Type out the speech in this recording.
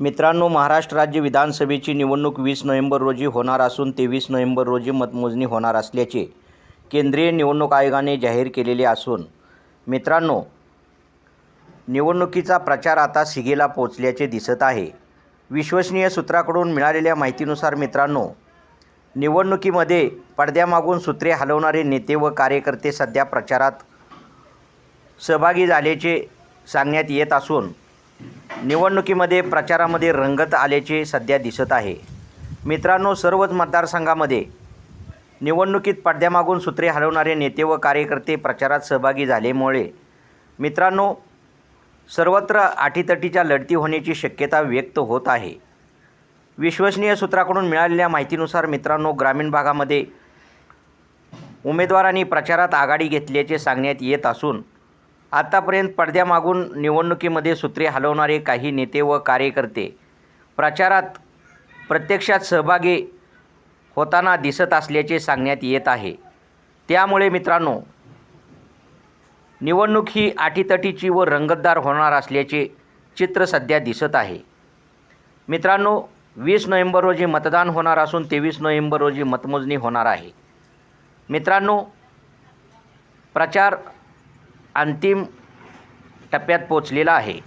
मित्रांनो महाराष्ट्र राज्य विधानसभेची निवडणूक वीस नोव्हेंबर रोजी होणार असून तेवीस नोव्हेंबर रोजी मतमोजणी होणार असल्याचे केंद्रीय निवडणूक आयोगाने जाहीर केलेले असून मित्रांनो निवडणुकीचा प्रचार आता सिगेला पोचल्याचे दिसत आहे. विश्वसनीय सूत्राकडून मिळालेल्या माहितीनुसार मित्रांनो निवडणुकीमध्ये पडद्यामागून सूत्रे हलवणारे नेते व कार्यकर्ते सध्या प्रचारात सहभागी झाल्याचे सांगण्यात येत असून निवडणुकीमध्ये प्रचारामध्ये रंगत आल्याचे सध्या दिसत आहे. मित्रांनो सर्वच मतदारसंघामध्ये निवडणुकीत पडद्यामागून सूत्रे हलवणारे नेते व कार्यकर्ते प्रचारात सहभागी झाल्यामुळे मित्रांनो सर्वत्र अटीतटीच्या लढती होण्याची शक्यता व्यक्त होत आहे. विश्वसनीय सूत्राकडून मिळालेल्या माहितीनुसार मित्रांनो ग्रामीण भागामध्ये उमेदवारांनी प्रचारात आघाडी घेतल्याचे सांगण्यात येत असून आतापर्यंत पडद्यामागून निवडणुकीमध्ये सूत्रे हलवणारे काही नेते व कार्यकर्ते प्रचारात प्रत्यक्षात सहभागी होताना दिसत असल्याचे सांगण्यात येत आहे. त्यामुळे मित्रांनो निवडणूक ही अटीतटीची व रंगतदार होणार असल्याचे चित्र सध्या दिसत आहे. मित्रांनो वीस नोव्हेंबर रोजी मतदान होणार असून तेवीस नोव्हेंबर रोजी मतमोजणी होणार आहे. मित्रांनो प्रचार अंतिम टप्प्यात पोचलेला आहे.